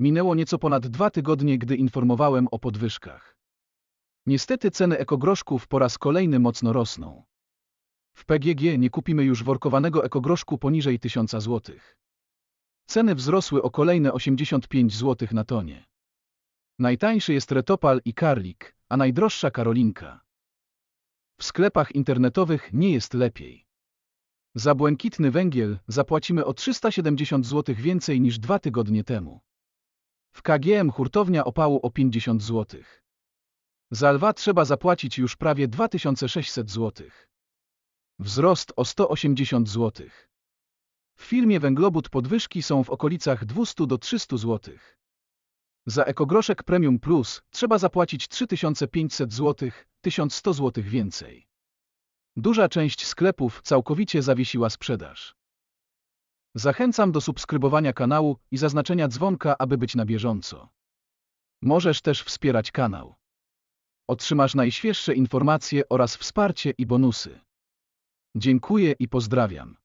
Minęło nieco ponad dwa tygodnie, gdy informowałem o podwyżkach. Niestety ceny ekogroszków po raz kolejny mocno rosną. W PGG nie kupimy już workowanego ekogroszku poniżej 1000 zł. Ceny wzrosły o kolejne 85 zł na tonie. Najtańszy jest retopal i karlik, a najdroższa karolinka. W sklepach internetowych nie jest lepiej. Za błękitny węgiel zapłacimy o 370 zł więcej niż dwa tygodnie temu. W KGM hurtownia opału o 50 zł. Za lwa trzeba zapłacić już prawie 2600 zł. Wzrost o 180 zł. W firmie Węglobud podwyżki są w okolicach 200 do 300 zł. Za ekogroszek Premium Plus trzeba zapłacić 3500 zł, 1100 zł więcej. Duża część sklepów całkowicie zawiesiła sprzedaż. Zachęcam do subskrybowania kanału i zaznaczenia dzwonka, aby być na bieżąco. Możesz też wspierać kanał. Otrzymasz najświeższe informacje oraz wsparcie i bonusy. Dziękuję i pozdrawiam.